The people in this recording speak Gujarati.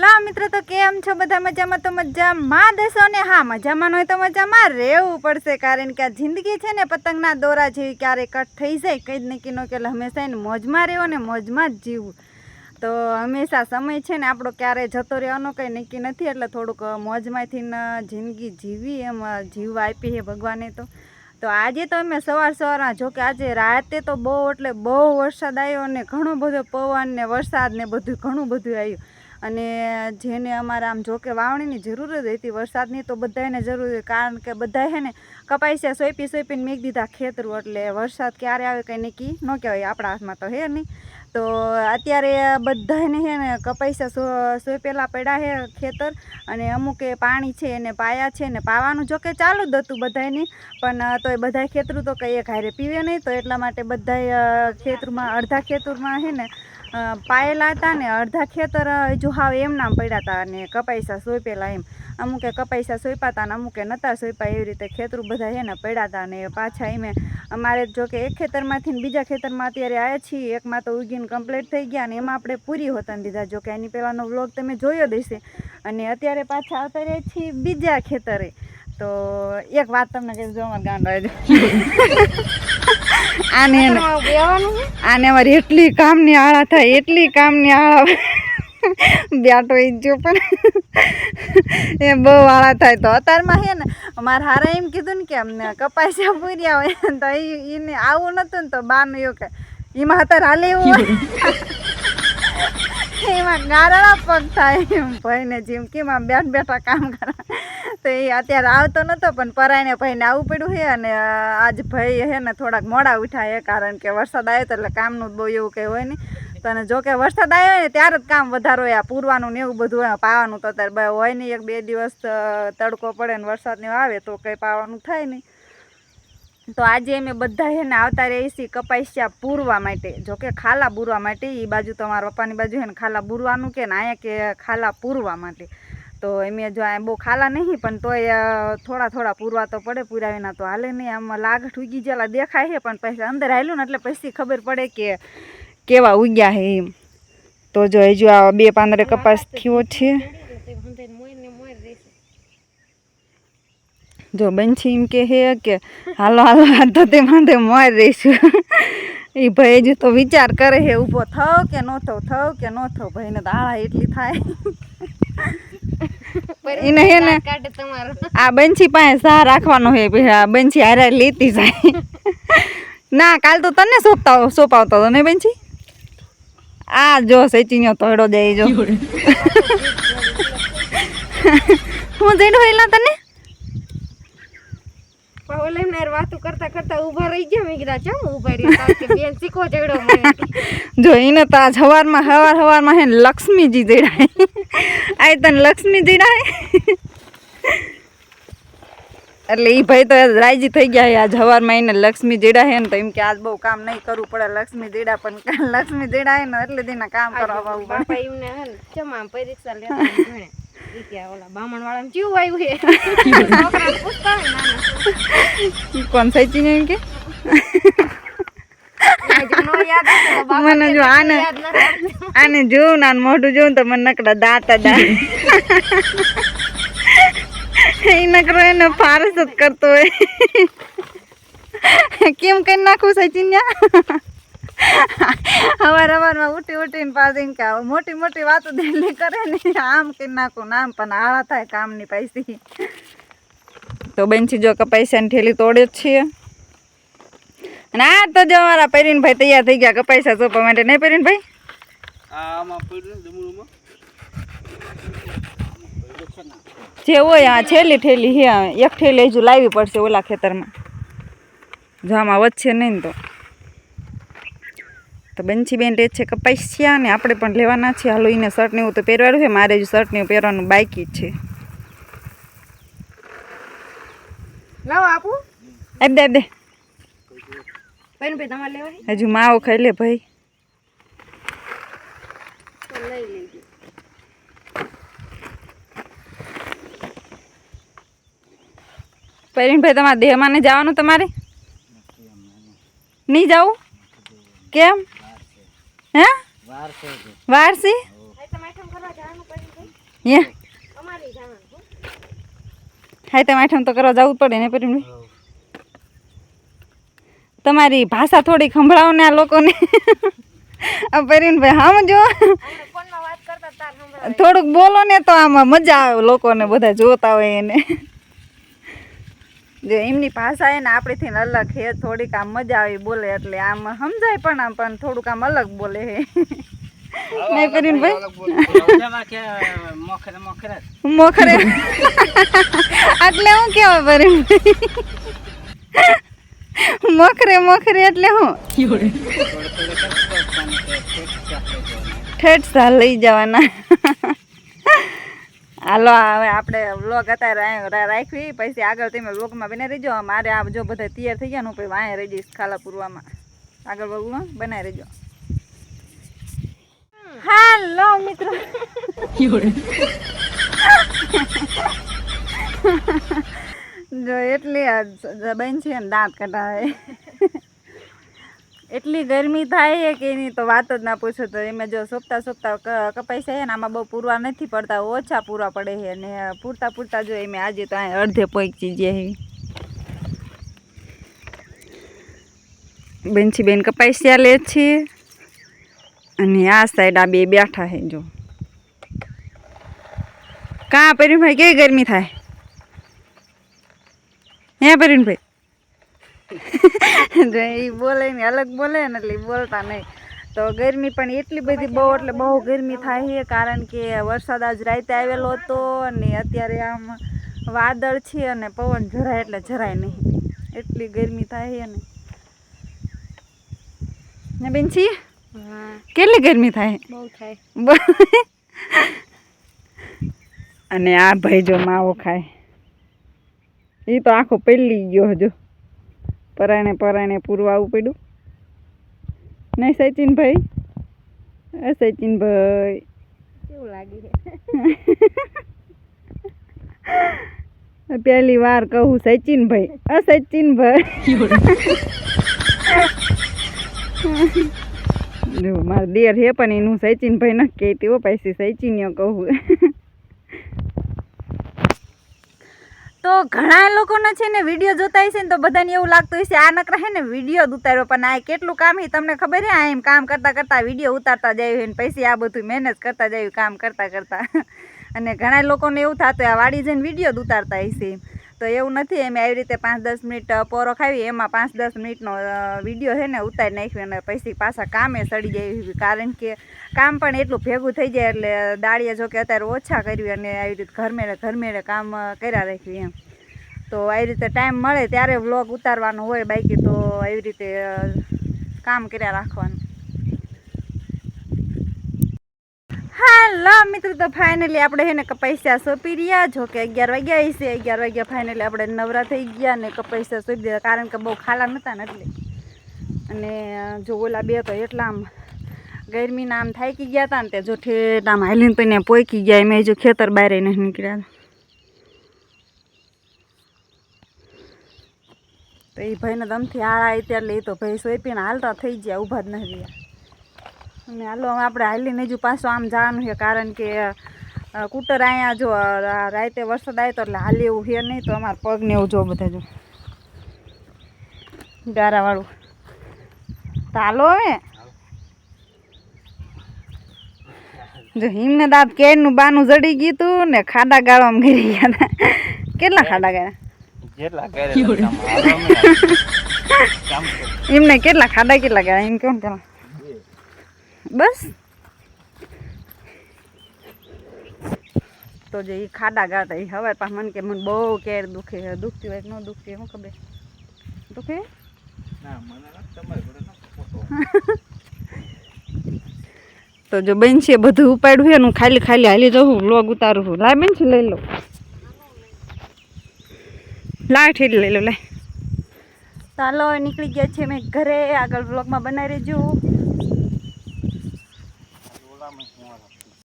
હેલો મિત્રો, તો કેમ છો? બધા મજામાં? તો મજામાં દેશો ને? હા, મજામાં હોય તો મજામાં રહેવું પડશે, કારણ કે આ જિંદગી છે ને, પતંગના દોરા જેવી ક્યારે કટ થઈ જાય, કંઈ જ નક્કી નો કે હંમેશા એને મોજમાં રહેવો ને મોજમાં જ જીવવું. તો હંમેશા સમય છે ને, આપણો ક્યારે જતો રહેવાનો કંઈ નક્કી નથી, એટલે થોડુંક મોજમાંથી જિંદગી જીવી, એમ જીવવા આપી છે ભગવાને તો. તો આજે તો અમે સવાર સવારમાં, જો કે આજે રાતે તો બહુ, એટલે બહુ વરસાદ આવ્યો અને ઘણો બધો પવન ને વરસાદ ને બધું, ઘણું બધું આવ્યું. અને જેને અમારે આમ જો કે વાવણીની જરૂર જ હતી વરસાદની, તો બધાને જરૂર કારણ કે બધા હે ને કપાઈસ્યા સોંપી સોંપીને મેક દીધા ખેતરું. એટલે વરસાદ ક્યારે આવે કંઈ નક્કી ન કહેવાય, આપણા હાથમાં તો હે નહીં. તો અત્યારે બધાને હે ને સો, સોંપેલા પડ્યા છે ખેતર. અને અમુકે પાણી છે એને પાયા છે ને પાવાનું જોકે ચાલુ જ હતું બધાની પણ તો એ બધા ખેતરું તો કંઈ એક હારે પીવે નહીં. તો એટલા માટે બધા ખેતરમાં, અડધા ખેતરમાં હે ને પાયેલા હતા ને અડધા ખેતર હજુ એમ નામ પડ્યા હતા અને કપાઈસા સોંપેલા એમ. અમુકે કપાઈસા સોંપ્યા હતા ને અમુકે નહોતા સોંપ્યા, એવી રીતે ખેતરું બધા છે ને પડ્યા હતા ને પાછા એમે અમારે જો કે એક ખેતરમાંથી ને બીજા ખેતરમાં અત્યારે આવ્યા છીએ, એકમાં તો ઉગીને કમ્પ્લીટ થઈ ગયા ને એમાં આપણે પૂરી હોતા દીધા. જો કે એની પહેલાંનો વ્લોગ તમે જોયો દેશે અને અત્યારે પાછા રહ્યા છીએ બીજા ખેતરે. તો એક વાત તમને કહે જો અમારે ગાંડા આને આને અમારી એટલી કામની આળા થાય એટલી કામની આળા બેટો એ જો પણ. એ બહુ આળા થાય. તો અત્યારમાં હે ને મારે હારા એમ કીધું ને કે અમને કપાસિયા પૂર્યા હોય તો એને આવું નતું ને તો બાનું એવું કે એમાં અત્યારે હાલે એવું એમાં ગારડા પગ થાય એમ. ભાઈને જેમ કેમ બેઠ બેઠા કામ કરે. તો એ અત્યારે આવતો નતો, પણ પરાઈને ભાઈને આવવું પડ્યું છે અને આજ ભાઈ હે ને થોડાક મોડા ઉઠાય કારણ કે વરસાદ આવ્યો તો એટલે કામનું બહુ એવું કંઈ હોય નહીં. તને જો કે વરસાદ આવ્યો ને ત્યારે જ કામ વધારો હોય, આ પૂરવાનું ને એવું બધું પાવાનું તો અત્યારે હોય નહીં, એક બે દિવસ તડકો પડે ને વરસાદ ને આવે તો કંઈ પાવાનું થાય નહીં. તો આજે અમે બધા ને આવતા રહીએ છીએ કપાસિયા પૂરવા માટે. જોકે ખાલા પૂરવા માટે એ બાજુ તમારા પપ્પાની બાજુ છે ને ખાલા પૂરવાનું કે ને અહીંયા કે ખાલા પૂરવા માટે. તો એમે જો આ બહુ ખાલા નહીં, પણ તોય થોડા થોડા પૂરવા તો પડે, પૂરા વિના તો હાલે નહીં. આમ લાગઠ ઉગી ગયેલા દેખાય છે, પણ પછી અંદર આવેલું ને એટલે પછી ખબર પડે કે કેવા ઉગ્યા છે એમ. તો જો હજુ આ બે પાંદડે કપાસ થયો છે. જો બંછી એમ કે હે કે હાલો હાલો આ તો તે માંડે મોર રહીશું. એ ભાઈ હજુ તો વિચાર કરે છે ઊભો થવ કે ન થવ થવ કે ન થવ ભાઈને ને આળા એટલી થાય. એને હે ને આ બંછી પાસે સા રાખવાનો હે ભાઈ આ બંછી હારે લેતી જાય. ના કાલ તો તને સોંપતા સોંપાવતો હતો ને બંછી આ જો સચિનો તોડો જાય જો. હું જઈને હોઈલા તને? વાતો કરતા કરતા રહી ગયા. મેં કીધા ચમ ઊભા રહ્યા? કે બેન શીખો ચડ્યો જો એને તો આ સવારમાં સવાર સવારમાં હે લક્ષ્મીજી જડાય આ તને લક્ષ્મી જડાય એટલે એ ભાઈ તો રાજી થઈ ગયા આજ સવારમાં એને લક્ષ્મી જેડા હે ને તો એમ કે આજ બહુ કામ નહીં કરવું પડે. લક્ષ્મી જડા પણ લક્ષ્મી લક્ષ્મી જડાય ને એટલે તેના કામ કરવા એમને હે પરીક્ષા લેતા ઈ કે ઓલા બામણ વાળા ચીવું આવ્યું કોણ સચિન કે? હજુ નો બાપા મને જો આને. આને જોઉં ને મોઢું જોઉં તો મને નકડા દાંત દા એ નકરો એને ફારસ જ કરતો હોય. કેમ કરી નાખું સચિન્યા હવાર અવારમાં ઉઠી ઉઠીને એમ કે મોટી મોટી વાતો દિલ્હી કરે ને આમ કે નાખું ને આમ પણ આળા થાય કામની પૈસી તો બેનથી જો કે પૈસાની ઠેલી તોડે જ છીએ. અને આ તો જો અમારા પૈરીનભાઈ તૈયાર થઈ ગયા કપાઈસા ચોપા માટે. નહીં પૈરીનભાઈ? ને જે હોય આ છેલ્લી ઠેલી હે એક ઠેલી હજુ લાવવી પડશે ઓલા ખેતરમાં. જો આમાં વધશે નહીં ને તો. તો બંછીબેન લે છે કપાઈસિયા ને આપણે પણ લેવાના છે હાલો એને શર્ટ ને એવું તો પહેરવાનું છે. મારે જ શર્ટ ને એવું પહેરવાનું બાકી છે. લાવો આપું. આપી દે દે. બેન ભાઈ તમારે લેવા છે? હજુ માવો ખાઈ લે ભાઈ. તો લઈ લેજો. પરીનભાઈ તમારા દેહમાં ને જવાનું તમારે? નહીં જવું? કેમ? હે? વારસી. હાય તમે આઠમ તો કરવા જવું પડે ને પરીણભાઈ તમારી ભાષા થોડી સંભળાવો ને આ લોકોને. આ પરીણભાઈ સમજો. થોડુંક બોલો ને તો આમાં મજા આવે લોકોને, બધા જોતા હોય એને. જો એમની ભાષા એને આપણીથી અલગ છે થોડીક આમ મજા આવી બોલે એટલે આમ સમજાય પણ આમ પણ થોડુંક આમ અલગ બોલે હે નહીં પરીણભાઈ મોખરે મોખરે. મોખરે. એટલે હું કેવા પરીણભાઈ મોખરે મોખરે એટલે હું? ઠેઠ સાલ લઈ જવાના. હાલો, હવે આપણે વ્લોગ અત્યારે રાખવી પછી આગળ તમે વ્લોગમાં બનાવી રહેજો મારે આ જો બધા તૈયાર થઈ ગયા ને પછી વાંહે રહી જઈશ ખાલા પૂરવામાં આગળ વ્લોગમાં બનાવી રહેજો હાલો, મિત્રો. જો, એટલી જ- છે ને દાંત કઢાવે. એટલી ગરમી થાય કે એની તો વાત જ ના પૂછો તો એમાં જો સોપતા સોપતા કપાઈ છે ને, આમાં બહુ પૂરવા નથી પડતા, ઓછા પૂરવા પડે છે અને પૂરતા પૂરતા જો એમાં આજે તો અહીં અડધે પહોંચી છે. બેનછી બેન કપાઈ લે છે અને આ સાઈડ આ બે બેઠા છે જો. કાં પરીનભાઈ કેવી ગરમી થાય? હે પરીનભાઈ જો એ બોલે ને અલગ બોલે ને એટલે બોલતા નહીં. તો ગરમી પણ એટલી બધી બહુ એટલે બહુ ગરમી થાય છે કારણ કે વરસાદ આજ રાતે આવેલો હતો અને અત્યારે આમ વાદળ છે અને પવન જરાય એટલે જરાય નહીં. એટલી ગરમી થાય છે ને ને બેન છી કેટલી ગરમી થાય? બહુ થાય. અને આ ભાઈ જો માવો ખાય. એ તો આખો પેલી ગયો હજુ. પરાણે પરાણે પૂરવા આવવું પડ્યું. નહીં સચિનભાઈ? એ સચિનભાઈ. કેવું લાગી છે? પહેલી વાર કહું સચિનભાઈ. અ સચિનભાઈ. જો મારા દેર હે પણ એનું સચિનભાઈ ન કહેતી હો પછી સચિન્યો કહું. તો ઘણા લોકોના છે ને વીડિયો જોતા હશે ને તો બધાને એવું લાગતું હશે, આ નકરા હે ને વીડિયો જ ઉતાર્યો, પણ આ કેટલું કામ છે તમને ખબર હે? આ એમ કામ કરતાં કરતાં વીડિયો ઉતારતા જાય ને પૈસા આ બધું મહેનત કરતા જાય કામ કરતા કરતાં. અને ઘણા લોકોને એવું થતું આ વાડી જઈને વીડિયો જ ઉતારતા હશે. તો એવું નથી એમ આવી રીતે પાંચ દસ મિનિટ પોરો ખાવી એમાં પાંચ દસ મિનિટનો વીડિયો છે ને, ઉતારી નાખ્યો અને પછી પાછા કામે સડી જાય કારણ કે કામ પણ એટલું ભેગું થઈ જાય એટલે દાળીએ જો કે અત્યારે ઓછા કર્યું અને આવી રીતે ઘરમેળે ઘરમેળે કામ કર્યા રાખ્યું એમ. તો આવી રીતે ટાઈમ મળે ત્યારે વ્લોગ ઉતારવાનો હોય બાકી તો એવી રીતે કામ કર્યા રાખવાનું. હાલો મિત્રો, તો ફાઇનલી આપણે હે ને કપૈસા સોંપી રહ્યા. જો કે અગિયાર વાગ્યા હશે અગિયાર વાગ્યા ફાઇનલી આપણે નવરા થઈ ગયા ને કપૈસા સોંપી દીધા. કારણ કે બહુ ખાલા નહોતા ને એટલે. અને જો ઓલા બે તો એટલા આમ ગરમીના આમ થાકી ગયા હતા ને તે જો ઠેઠ હાલીને તો ત્યાં પોઈકી ગયા. એમાં જો ખેતર બહાર નહીં નીકળ્યા. તો એ ભાઈને દમથી આળા આવી એટલે એ તો ભાઈ સોંપીને હાલતા થઈ ગયા, ઊભા જ નથી રહ્યા. અને હાલો હવે આપણે હાલીને હજુ પાછું આમ જવાનું છે કારણ કે કૂટર અહીંયા જો રાતે વરસાદ આવ્યો તો એટલે હાલી એવું છે નહીં તો અમારા પગને એવું જો બધા જો. ગારાવાળું. તો હાલો હવે. જો હિમને દાંત કેરનું બાનું જડી ગયું તું ને ખાડા ગાળવામાં ઘેરી ગયા હતા કેટલા ખાડા ગયા એમને કેટલા ખાડા કેટલા ગયા એમ કેવું પેલા. બસ. તો જે એ ખાડા ગાતા એ હવે પાછ મને કે મને બહુ કેર દુખે છે. દુખતી હોય ન દુખતી હું ખબર? દુખે? ના મને નથી તમારી ઘરે નથી ફોટો તો જો બેન છે બધું ઉપાડ્યું છે હું ખાલી ખાલી હાલી જવું લોગ ઉતારું છું. લાય બેન છે લઈ લો. લાય ઠેલી લઈ લો લાય. ચાલો નીકળી ગયા છે મેં ઘરે. આગળ બ્લોગમાં બનાવી રહેજો.